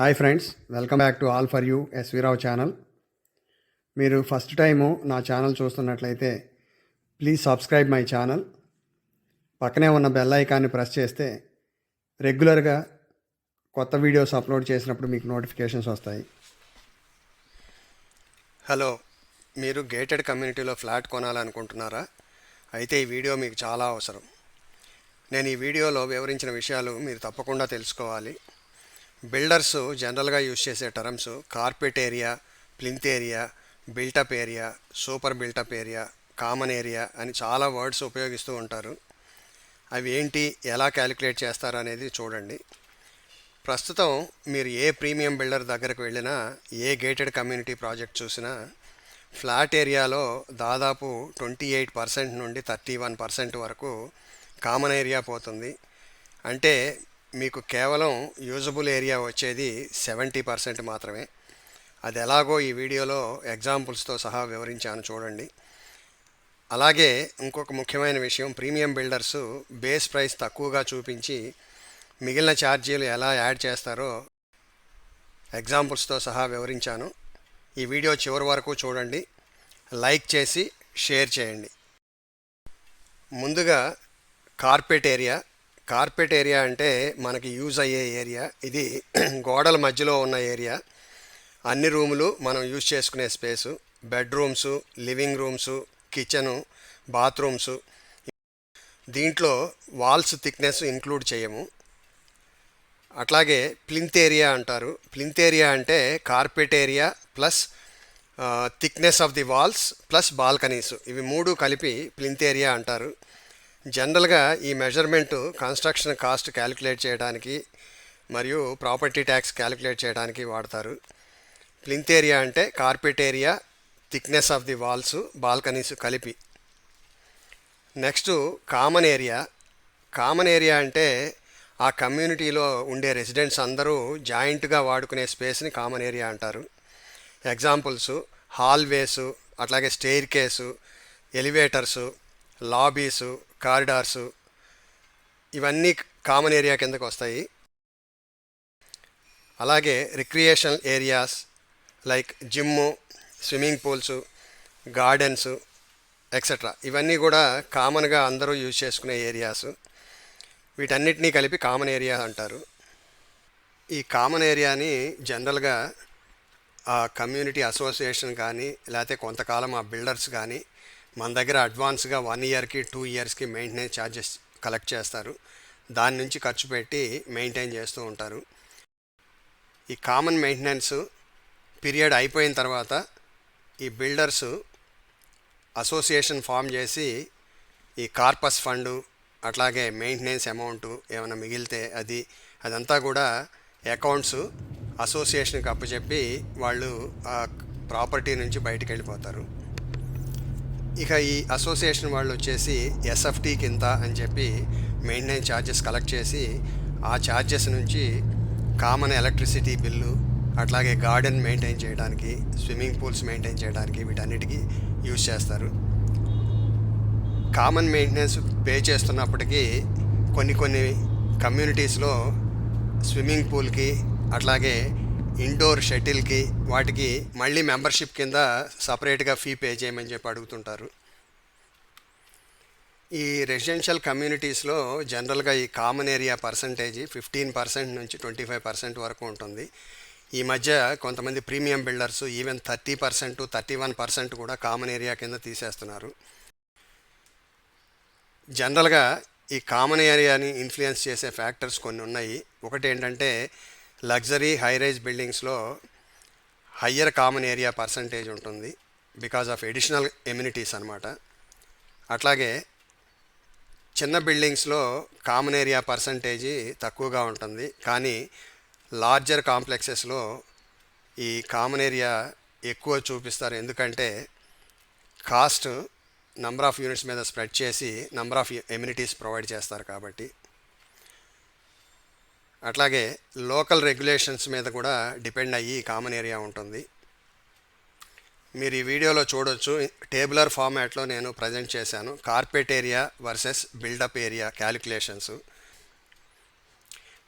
Hi friends welcome back to all for you S V Rao channel. మీరు first time నా channel చూస్తున్నట్లయితే please subscribe my channel. పక్కనే ఉన్న bell ఐకాన్ని press చేస్తే రెగ్యులర్గా కొత్త వీడియోస్ అప్లోడ్ చేసినప్పుడు మీకు నోటిఫికేషన్స్ వస్తాయి. హలో మీరు గేటెడ్ కమ్యూనిటీలో ఫ్లాట్ కొనాలనుకుంటున్నారా? అయితే ఈ వీడియో మీకు చాలా అవసరం. నేను ఈ వీడియోలో వివరించిన విషయాలు మీరు తప్పకుండా తెలుసుకోవాలి. బిల్డర్స్ జనరల్గా యూజ్ చేసే terms carpet area plinth area built up area super built up area common area అని చాలా వర్డ్స్ ఉపయోగిస్తూ ఉంటారు. అవి ఏంటి ఎలా క్యాలిక్యులేట్ చేస్తారు అనేది చూడండి. ప్రస్తుతం మీరు ఏ ప్రీమియం బిల్డర్ దగ్గరకు వెళ్ళినా ఏ గేటెడ్ కమ్యూనిటీ ప్రాజెక్ట్ చూసినా ఫ్లాట్ ఏరియాలో దాదాపు ట్వంటీ ఎయిట్ పర్సెంట్ నుండి థర్టీ వన్ పర్సెంట్ వరకు కామన్ ఏరియా పోతుంది. అంటే మీకు కేవలం యూజబుల్ ఏరియా వచ్చేది సెవెంటీ పర్సెంట్ మాత్రమే. అది ఎలాగో ఈ వీడియోలో ఎగ్జాంపుల్స్తో సహా వివరించాను చూడండి. అలాగే ఇంకొక ముఖ్యమైన విషయం ప్రీమియం బిల్డర్స్ బేస్ ప్రైస్ తక్కువగా చూపించి మిగిలిన ఛార్జీలు ఎలా యాడ్ చేస్తారో ఎగ్జాంపుల్స్తో సహా వివరించాను. ఈ వీడియో చివరి వరకు చూడండి. లైక్ చేసి షేర్ చేయండి. ముందుగా కార్పెట్ ఏరియా కార్పెట్ ఏరియా అంటే మనకి యూజ్ అయ్యే ఏరియా. ఇది గోడల మధ్యలో ఉన్న ఏరియా. అన్ని రూములు మనం యూజ్ చేసుకునే space. Bedrooms living rooms kitchen bathrooms. దీంట్లో వాల్స్ థిక్నెస్ ఇంక్లూడ్ చేయము. అట్లాగే ప్లింత్ ఏరియా అంటారు. ప్లింత్ ఏరియా అంటే carpet area plus thickness of the walls plus balconies. ఇవి మూడు కలిపి ప్లింత్ ఏరియా అంటారు. జనరల్గా ఈ మెజర్మెంట్ కన్స్ట్రక్షన్ కాస్ట్ క్యాలిక్యులేట్ చేయడానికి మరియు ప్రాపర్టీ ట్యాక్స్ క్యాలిక్యులేట్ చేయడానికి వాడతారు. ప్లింత్ ఏరియా అంటే carpet area thickness of the walls balconies కలిపి. Next common area. Common area అంటే ఆ కమ్యూనిటీలో ఉండే రెసిడెంట్స్ అందరూ జాయింట్గా వాడుకునే స్పేస్ని కామన్ ఏరియా అంటారు. ఎగ్జాంపుల్స్ హాల్వేసు అట్లాగే స్టెయిర్ కేసు ఎలివేటర్సు లాబీసు కారిడార్సు ఇవన్నీ కామన్ ఏరియా కిందకు వస్తాయి. అలాగే recreation areas like gym swimming pools gardens etcetera ఇవన్నీ కూడా కామన్గా అందరూ యూజ్ చేసుకునే ఏరియాస్. వీటన్నిటినీ కలిపి కామన్ ఏరియా అంటారు. ఈ కామన్ ఏరియాని జనరల్గా ఆ కమ్యూనిటీ అసోసియేషన్ కానీ లేకపోతే కొంతకాలం ఆ బిల్డర్స్ కానీ మన దగ్గర అడ్వాన్స్గా వన్ ఇయర్కి టూ ఇయర్స్కి మెయింటెనెన్స్ ఛార్జెస్ కలెక్ట్ చేస్తారు. దాని నుంచి ఖర్చు పెట్టి మెయింటైన్ చేస్తూ ఉంటారు. ఈ కామన్ మెయింటెనెన్స్ పీరియడ్ అయిపోయిన తర్వాత ఈ బిల్డర్స్ అసోసియేషన్ ఫామ్ చేసి ఈ కార్పస్ ఫండు అట్లాగే మెయింటెనెన్స్ అమౌంట్ ఏమైనా మిగిలితే అది అదంతా కూడా అకౌంట్స్ అసోసియేషన్కి అప్పచెప్పి వాళ్ళు ఆ ప్రాపర్టీ నుంచి బయటకు వెళ్ళిపోతారు ఇక ఈ అసోసియేషన్ వాళ్ళు వచ్చేసి ఎస్ఎఫ్టీ కింద అని చెప్పి మెయింటెనెన్స్ ఛార్జెస్ కలెక్ట్ చేసి ఆ ఛార్జెస్ నుంచి కామన్ ఎలక్ట్రిసిటీ బిల్లు అట్లాగే గార్డెన్ మెయింటైన్ చేయడానికి స్విమ్మింగ్ పూల్స్ మెయింటైన్ చేయడానికి వీటన్నిటికీ యూజ్ చేస్తారు. కామన్ మెయింటెనెన్స్ పే చేస్తున్నప్పటికీ కొన్ని కొన్ని కమ్యూనిటీస్లో స్విమ్మింగ్ పూల్కి అట్లాగే ఇండోర్ షటిల్కి వాటికి మళ్ళీ మెంబర్షిప్ కింద సపరేట్గా ఫీ పే చేయమని చెప్పి అడుగుతుంటారు. ఈ రెసిడెన్షియల్ కమ్యూనిటీస్లో జనరల్గా ఈ common area percentage fifteen percent నుంచి ట్వంటీ ఫైవ్ పర్సెంట్ వరకు ఉంటుంది. ఈ మధ్య కొంతమంది premium builders even thirty percent thirty one percent కూడా కామన్ ఏరియా కింద తీసేస్తున్నారు. జనరల్గా ఈ కామన్ ఏరియాని ఇన్ఫ్లుయెన్స్ చేసే ఫ్యాక్టర్స్ కొన్ని ఉన్నాయి. ఒకటి ఏంటంటే లగ్జరీ హై రైజ్ బిల్డింగ్స్లో హయ్యర్ కామన్ ఏరియా పర్సంటేజ్ ఉంటుంది బికాజ్ ఆఫ్ ఎడిషనల్ ఎమ్యూనిటీస్ అనమాట అట్లాగే చిన్న బిల్డింగ్స్లో కామన్ ఏరియా పర్సంటేజీ తక్కువగా ఉంటుంది. కానీ లార్జర్ కాంప్లెక్సెస్లో ఈ కామన్ ఏరియా ఎక్కువ చూపిస్తారు. ఎందుకంటే కాస్ట్ నంబర్ ఆఫ్ యూనిట్స్ మీద స్ప్రెడ్ చేసి నంబర్ ఆఫ్ ఎమ్యూనిటీస్ ప్రొవైడ్ చేస్తారు కాబట్టి. అట్లాగే లోకల్ రెగ్యులేషన్స్ మీద కూడా డిపెండ్ అయ్యి కామన్ ఏరియా ఉంటుంది. మీరు ఈ వీడియోలో చూడొచ్చు. టేబులర్ ఫార్మాట్లో నేను ప్రజెంట్ చేశాను. Carpet area versus built up area calculations.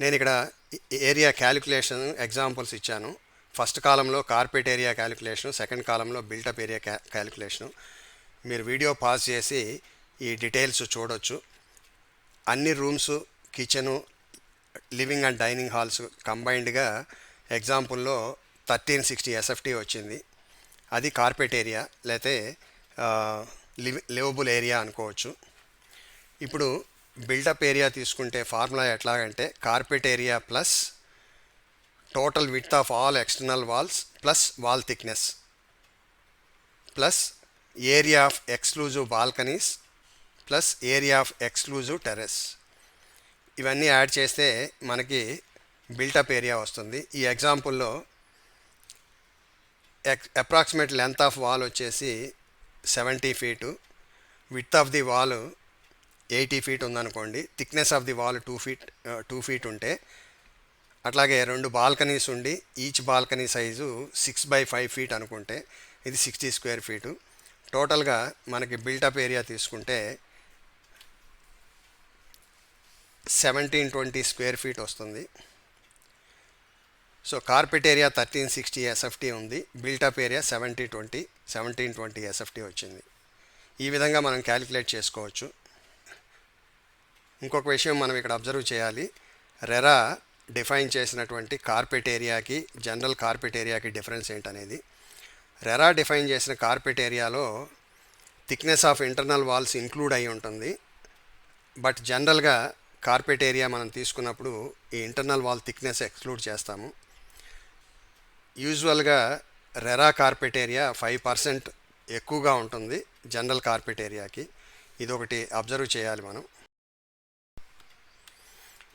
నేను ఇక్కడ ఏరియా క్యాలిక్యులేషన్ ఎగ్జాంపుల్స్ ఇచ్చాను. ఫస్ట్ కాలంలో కార్పెట్ ఏరియా క్యాలిక్యులేషన్ సెకండ్ కాలంలో బిల్టప్ ఏరియా క్యా క్యాలిక్యులేషను. మీరు వీడియో పాజ్ చేసి ఈ డీటెయిల్స్ చూడొచ్చు. అన్ని rooms kitchen living and dining halls కంబైన్డ్గా ఎగ్జాంపుల్లో థర్టీన్ సిక్స్టీ ఎస్ఎఫ్టీ వచ్చింది. అది కార్పెట్ ఏరియా లేతే లివ్ లివబుల్ ఏరియా అనుకోవచ్చు. ఇప్పుడు బిల్డప్ ఏరియా తీసుకుంటే formula ఎట్లాగంటే carpet area plus total width of all external walls plus wall thickness plus area of exclusive balconies plus area of exclusive terrace. ఇవన్నీ add చేస్తే మనకి built up area వస్తుంది. ఈ ఎగ్జాంపుల్లో approximate length of wall వచ్చేసి seventy feet. Width of the wall eighty feet ఉందనుకోండి. Thickness of the wall two feet two feet ఉంటే అట్లాగే రెండు బాల్కనీస్ ఉండి each balcony size six by five feet అనుకుంటే ఇది సిక్స్టీ స్క్వేర్ ఫీటు. టోటల్గా మనకి బిల్టప్ ఏరియా తీసుకుంటే సెవెంటీన్ ట్వంటీ స్క్వేర్ ఫీట్ వస్తుంది. So carpet area thirteen sixty SFT ఉంది. Built up area seventy twenty seventeen twenty SFT వచ్చింది. ఈ విధంగా మనం క్యాలిక్యులేట్ చేసుకోవచ్చు. ఇంకొక విషయం మనం ఇక్కడ అబ్జర్వ్ చేయాలి. రెరా డిఫైన్ చేసినటువంటి కార్పెట్ ఏరియాకి జనరల్ కార్పెట్ ఏరియాకి డిఫరెన్స్ ఏంటనేది. రెరా డిఫైన్ చేసిన కార్పెట్ ఏరియాలో thickness of internal walls include అయి ఉంటుంది. బట్ జనరల్గా కార్పెట్ ఏరియా మనం తీసుకున్నప్పుడు ఈ ఇంటర్నల్ వాల్ థిక్నెస్ ఎక్స్క్లూడ్ చేస్తాము. యూజువల్గా RERA carpet area five percent ఎక్కువగా ఉంటుంది జనరల్ కార్పెట్ ఏరియాకి. ఇది ఒకటి అబ్జర్వ్ చేయాలి మనం.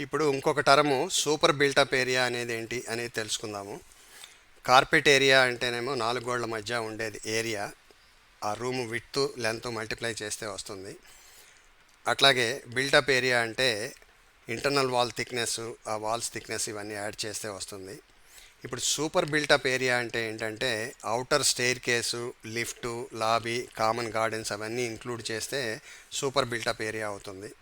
ఇప్పుడు ఇంకొక టర్ము సూపర్ బిల్టప్ ఏరియా అనేది ఏంటి అనేది తెలుసుకుందాము. కార్పెట్ ఏరియా అంటేనేమో నాలుగు గోళ్ళ మధ్య ఉండేది ఏరియా. ఆ రూమ్ విత్ లెంత్ మల్టిప్లై చేస్తే వస్తుంది. అట్లాగే బిల్టప్ ఏరియా అంటే ఇంటర్నల్ వాల్ థిక్నెస్ ఆ వాల్స్ థిక్నెస్ ఇవన్నీ యాడ్ చేస్తే వస్తుంది. ఇప్పుడు సూపర్ బిల్టప్ ఏరియా అంటే ఏంటంటే outer staircase lift lobby common gardens అవన్నీ ఇంక్లూడ్ చేస్తే సూపర్ బిల్టప్ ఏరియా అవుతుంది.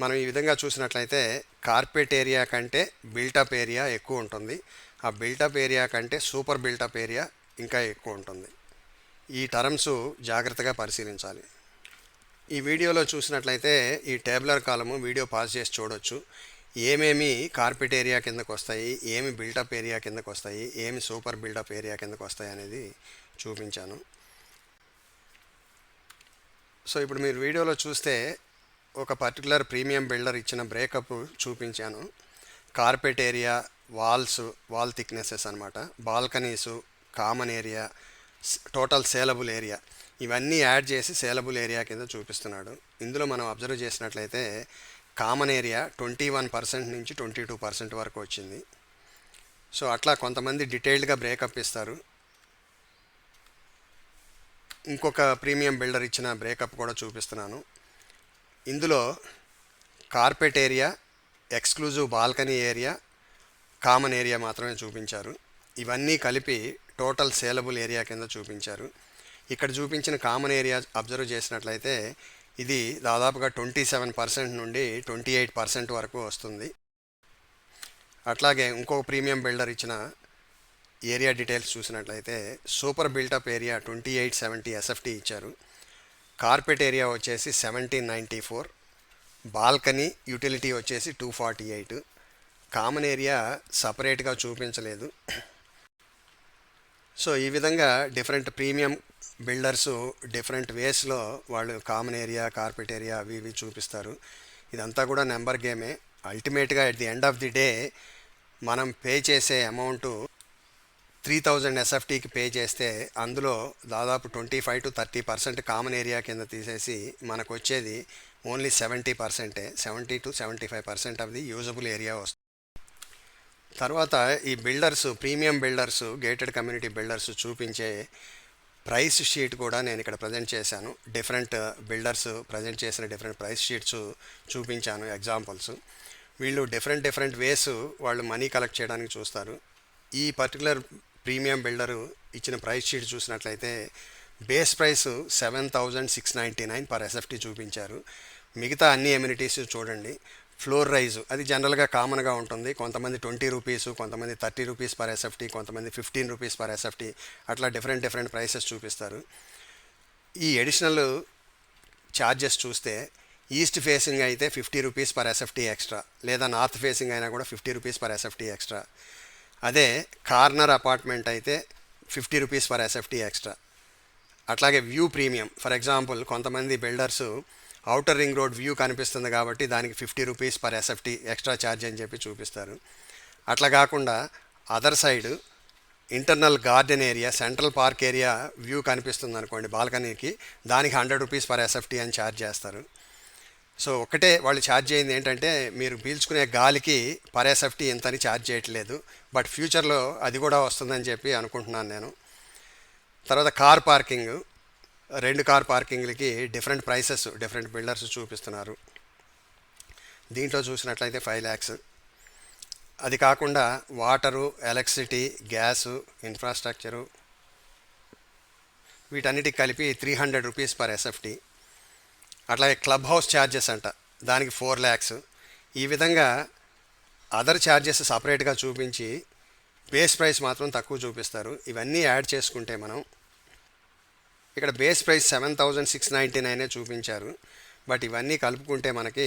మనం ఈ విధంగా చూసినట్లయితే కార్పెట్ ఏరియా కంటే బిల్టప్ ఏరియా ఎక్కువ ఉంటుంది. ఆ బిల్టప్ ఏరియా కంటే సూపర్ బిల్టప్ ఏరియా ఇంకా ఎక్కువ ఉంటుంది. ఈ టర్మ్స్ జాగ్రత్తగా పరిశీలించాలి. ఈ వీడియోలో చూసినట్లయితే ఈ టేబులర్ కాలము వీడియో పాస్ చేసి చూడొచ్చు. ఏమేమి కార్పెట్ ఏరియా కిందకు వస్తాయి ఏమి బిల్టప్ ఏరియా కిందకు వస్తాయి ఏమి సూపర్ బిల్డప్ ఏరియా కిందకు వస్తాయి అనేది చూపించాను. సో ఇప్పుడు మీరు వీడియోలో చూస్తే ఒక పర్టికులర్ ప్రీమియం బిల్డర్ ఇచ్చిన బ్రేకప్ చూపించాను. Carpet area walls wall thicknesses అనమాట balconies common area total saleable area. ఇవన్నీ యాడ్ చేసి సేలబుల్ ఏరియా కింద చూపిస్తున్నాడు. ఇందులో మనం అబ్జర్వ్ చేసినట్లయితే common area twenty one percent నుంచి ట్వంటీ టూ పర్సెంట్ వరకు వచ్చింది. సో అట్లా కొంతమంది డీటెయిల్డ్గా బ్రేకప్ ఇస్తారు. ఇంకొక ప్రీమియం బిల్డర్ ఇచ్చిన బ్రేకప్ కూడా చూపిస్తున్నాను. ఇందులో carpet area exclusive balcony area common area మాత్రమే చూపించారు. ఇవన్నీ కలిపి టోటల్ సేలబుల్ ఏరియా కింద చూపించారు. ఇక్కడ చూపించిన కామన్ ఏరియా అబ్జర్వ్ చేసినట్లయితే ఇది దాదాపుగా ట్వంటీ సెవెన్ పర్సెంట్ నుండి ట్వంటీ ఎయిట్ పర్సెంట్ వరకు వస్తుంది. అట్లాగే ఇంకో ప్రీమియం బిల్డర్ ఇచ్చిన ఏరియా డీటెయిల్స్ చూసినట్లయితే super built up area twenty eight seventy SFT ఇచ్చారు. కార్పెట్ ఏరియా వచ్చేసి seventeen ninety four. Balcony utility వచ్చేసి two forty eight. Common area సపరేట్గా చూపించలేదు. సో ఈ విధంగా డిఫరెంట్ ప్రీమియం బిల్డర్స్ డిఫరెంట్ వేస్లో వాళ్ళు కామన్ ఏరియా కార్పెట్ ఏరియా అవి ఇవి చూపిస్తారు. ఇదంతా కూడా నెంబర్ గేమే అల్టిమేట్గా at the end of the day మనం పే చేసే అమౌంట్ త్రీ థౌజండ్ ఎస్ఎఫ్టీకి పే చేస్తే అందులో దాదాపు twenty five to thirty percent common area కింద తీసేసి మనకు వచ్చేది ఓన్లీ సెవెంటీ పర్సెంటే seventy to seventy five percent of the usable area వస్తుంది. తర్వాత ఈ builders premium builders gated community builders చూపించే ప్రైస్ షీట్ కూడా నేను ఇక్కడ ప్రజెంట్ చేశాను. డిఫరెంట్ బిల్డర్స్ ప్రజెంట్ చేసిన డిఫరెంట్ ప్రైస్ షీట్స్ చూపించాను ఎగ్జాంపుల్స్. వీళ్ళు డిఫరెంట్ డిఫరెంట్ వేస్ వాళ్ళు మనీ కలెక్ట్ చేయడానికి చూస్తారు. ఈ పర్టికులర్ ప్రీమియం బిల్డరు ఇచ్చిన ప్రైస్ షీట్ చూసినట్లయితే base price seven thousand six ninety nine per SFT చూపించారు. మిగతా అన్ని ఎమ్యూనిటీస్ చూడండి. Floor rise. అది జనరల్గా కామన్గా ఉంటుంది. కొంతమంది ట్వంటీ రూపీస్ కొంతమంది థర్టీ రూపీస్ పర్ ఎస్ఎఫ్టీ కొంతమంది ఫిఫ్టీన్ రూపీస్ పర్ ఎస్ఎఫ్టీ. అట్లా డిఫరెంట్ డిఫరెంట్ ప్రైసెస్ చూపిస్తారు. ఈ ఎడిషనల్ ఛార్జెస్ చూస్తే ఈస్ట్ ఫేసింగ్ అయితే fifty rupees per SFT extra. లేదా నార్త్ ఫేసింగ్ అయినా కూడా fifty rupees per SFT extra. అదే కార్నర్ అపార్ట్మెంట్ అయితే fifty rupees per SFT extra. అట్లాగే వ్యూ ప్రీమియం. ఫర్ ఎగ్జాంపుల్ కొంతమంది builders outer ring road view కనిపిస్తుంది కాబట్టి దానికి fifty rupees per SFT extra charge అని చెప్పి చూపిస్తారు. అట్లా కాకుండా other side internal garden area central park area view కనిపిస్తుంది అనుకోండి బాల్కనీకి. దానికి హండ్రెడ్ రూపీస్ పర్ ఎస్ఎఫ్టీ అని ఛార్జ్ చేస్తారు. సో ఒకటే వాళ్ళు ఛార్జ్ అయింది ఏంటంటే మీరు పీల్చుకునే గాలికి పర్ ఎస్ఎఫ్టీ ఇంతని ఛార్జ్ చేయట్లేదు. బట్ ఫ్యూచర్లో అది కూడా వస్తుందని చెప్పి అనుకుంటున్నాను నేను. తర్వాత కార్ పార్కింగ్. రెండు కార్ పార్కింగ్లకి డిఫరెంట్ ప్రైసెస్ డిఫరెంట్ బిల్డర్స్ చూపిస్తున్నారు. దీంట్లో చూసినట్లయితే ఫైవ్ ల్యాక్స్. అది కాకుండా వాటరు ఎలక్ట్రిసిటీ గ్యాసు ఇన్ఫ్రాస్ట్రక్చరు వీటన్నిటికి కలిపి three hundred rupees per SFT. అట్లాగే క్లబ్ హౌస్ ఛార్జెస్ అంట దానికి ఫోర్ ల్యాక్స్. ఈ విధంగా అదర్ ఛార్జెస్ సపరేట్గా చూపించి బేస్ ప్రైస్ మాత్రం తక్కువ చూపిస్తారు. ఇవన్నీ యాడ్ చేసుకుంటే మనం ఇక్కడ base price seven thousand six ninety నైనే చూపించారు. బట్ ఇవన్నీ కలుపుకుంటే మనకి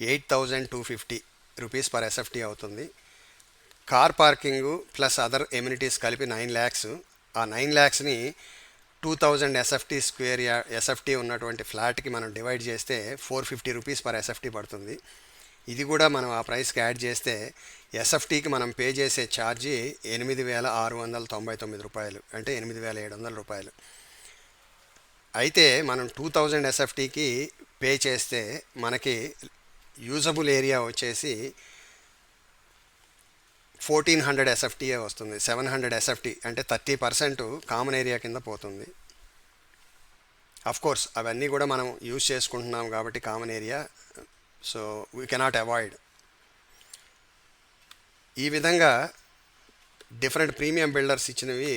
eight thousand two fifty rupees per SFT అవుతుంది. Car parking plus other amenities కలిపి నైన్ ల్యాక్స్. ఆ నైన్ ల్యాక్స్ని టూ థౌజండ్ ఎస్ఎఫ్టీ స్క్వేర్ యా ఎస్ఎఫ్టీ ఉన్నటువంటి ఫ్లాట్కి మనం డివైడ్ చేస్తే four fifty rupees per SFT పడుతుంది. ఇది కూడా మనం ఆ ప్రైస్కి యాడ్ చేస్తే ఎస్ఎఫ్టీకి మనం పే చేసే ఛార్జీ ఎనిమిది వేల ఆరు వందల తొంభై తొమ్మిది రూపాయలు. అంటే ఎనిమిది వేల ఏడు వందల రూపాయలు. అయితే మనం టూ థౌజండ్ ఎస్ఎఫ్టీకి పే చేస్తే మనకి యూజబుల్ ఏరియా వచ్చేసి ఫోర్టీన్ హండ్రెడ్ ఎస్ఎఫ్టీఏ వస్తుంది. సెవెన్ హండ్రెడ్ ఎస్ఎఫ్టీ అంటే థర్టీ పర్సెంట్ కామన్ ఏరియా కింద పోతుంది. కోర్స్ అవన్నీ కూడా మనం యూజ్ చేసుకుంటున్నాం కాబట్టి common area so we cannot avoid ఈ విధంగా డిఫరెంట్ ప్రీమియం బిల్డర్స్ ఇచ్చినవి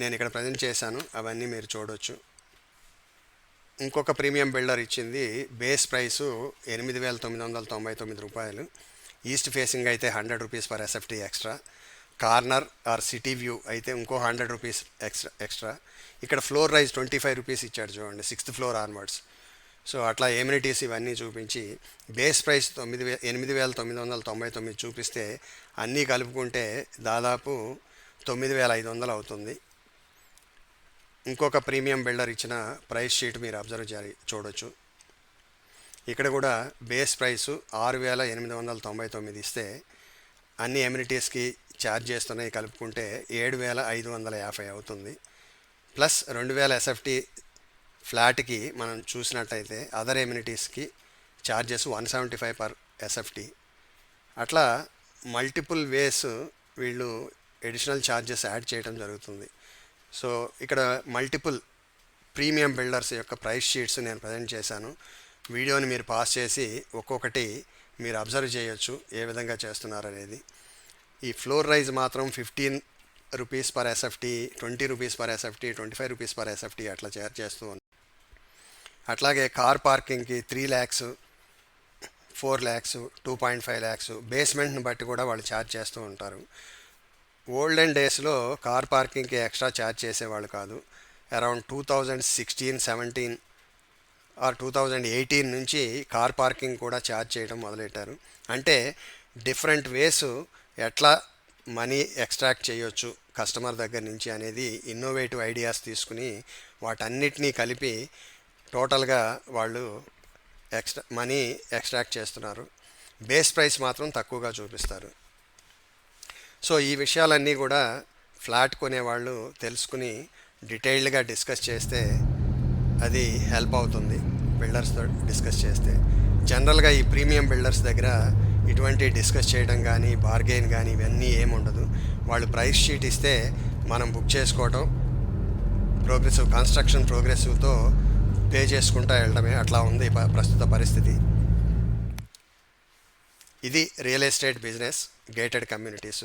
నేను ఇక్కడ ప్రజెంట్ చేశాను. అవన్నీ మీరు చూడవచ్చు ఇంకొక ప్రీమియం బిల్డర్ ఇచ్చింది. బేస్ ప్రైసు ఎనిమిది వేల తొమ్మిది వందల తొంభై తొమ్మిది రూపాయలు. ఈస్ట్ ఫేసింగ్ అయితే hundred rupees per SFT extra. Corner or city view అయితే ఇంకో హండ్రెడ్ రూపీస్ ఎక్స్ట్రా ఎక్స్ట్రా. ఇక్కడ floor rise twenty five rupees ఇచ్చాడు చూడండి సిక్స్త్ ఫ్లోర్ ఆన్వర్డ్స్. సో అట్లా ఎమ్యూనిటీస్ ఇవన్నీ చూపించి బేస్ ప్రైస్ తొమ్మిది వే ఎనిమిది వేల తొమ్మిది వందల తొంభై తొమ్మిది చూపిస్తే అన్నీ కలుపుకుంటే దాదాపు తొమ్మిది వేల ఐదు వందలు అవుతుంది. ఇంకొక ప్రీమియం బిల్డర్ ఇచ్చిన ప్రైస్ షీట్ మీరు అబ్జర్వ్ చేయాలి చూడొచ్చు. ఇక్కడ కూడా బేస్ ప్రైసు ఆరు వేల ఎనిమిది వందల తొంభై తొమ్మిది ఇస్తే అన్ని ఎమ్యూనిటీస్కి ఛార్జ్ చేస్తున్నాయి కలుపుకుంటే ఏడు వేల ఐదు వందల యాభై అవుతుంది. ప్లస్ రెండు వేల ఎస్ఎఫ్టీ ఫ్లాట్కి మనం చూసినట్టయితే other ఎమ్యూనిటీస్కి charges one seventy five per SFT. అట్లా మల్టిపుల్ వేస్ వీళ్ళు ఎడిషనల్ ఛార్జెస్ యాడ్ చేయడం జరుగుతుంది. సో ఇక్కడ మల్టిపుల్ ప్రీమియం బిల్డర్స్ యొక్క ప్రైస్ షీట్స్ నేను ప్రజెంట్ చేశాను. వీడియోని మీరు పాస్ చేసి ఒక్కొక్కటి మీరు అబ్జర్వ్ చేయొచ్చు ఏ విధంగా చేస్తున్నారు అనేది. ఈ ఫ్లోర్ రైజ్ మాత్రం fifteen rupees per SFT twenty rupees per SFT twenty five rupees per SFT అట్లా చేర్ చేస్తూ ఉన్నాను అట్లాగే car పార్కింగ్కి three lakhs four lakhs two point five lakhs బేస్మెంట్ని బట్టి కూడా వాళ్ళు ఛార్జ్ చేస్తూ ఉంటారు. ఓల్డెన్ డేస్లో కార్ పార్కింగ్కి ఎక్స్ట్రా ఛార్జ్ చేసేవాళ్ళు కాదు. Around two thousand sixteen seventeen or two thousand eighteen నుంచి కార్ పార్కింగ్ కూడా ఛార్జ్ చేయడం మొదలెట్టారు. అంటే డిఫరెంట్ వేస్ ఎట్లా మనీ ఎక్స్ట్రాక్ట్ చేయొచ్చు కస్టమర్ దగ్గర నుంచి అనేది ఇన్నోవేటివ్ ఐడియాస్ తీసుకుని వాటన్నిటినీ కలిపి టోటల్గా వాళ్ళు ఎక్స్ట్రా మనీ ఎక్స్ట్రాక్ట్ చేస్తున్నారు. బేస్ ప్రైస్ మాత్రం తక్కువగా చూపిస్తారు. సో ఈ విషయాలన్నీ కూడా ఫ్లాట్ కొనేవాళ్ళు తెలుసుకుని డీటెయిల్డ్గా డిస్కస్ చేస్తే అది హెల్ప్ అవుతుంది బిల్డర్స్తో డిస్కస్ చేస్తే. జనరల్గా ఈ ప్రీమియం బిల్డర్స్ దగ్గర ఇటువంటి డిస్కస్ చేయడం కానీ బార్గెయిన్ కానీ ఇవన్నీ ఏమి ఉండదు. వాళ్ళు ప్రైస్ షీట్ ఇస్తే మనం బుక్ చేసుకోవటం ప్రోగ్రెసివ్ కన్స్ట్రక్షన్ ప్రోగ్రెసివ్తో పే చేసుకుంటా వెళ్ళడమే అట్లా ఉంది ప- ప్రస్తుత పరిస్థితి. ఇది real estate business gated communities.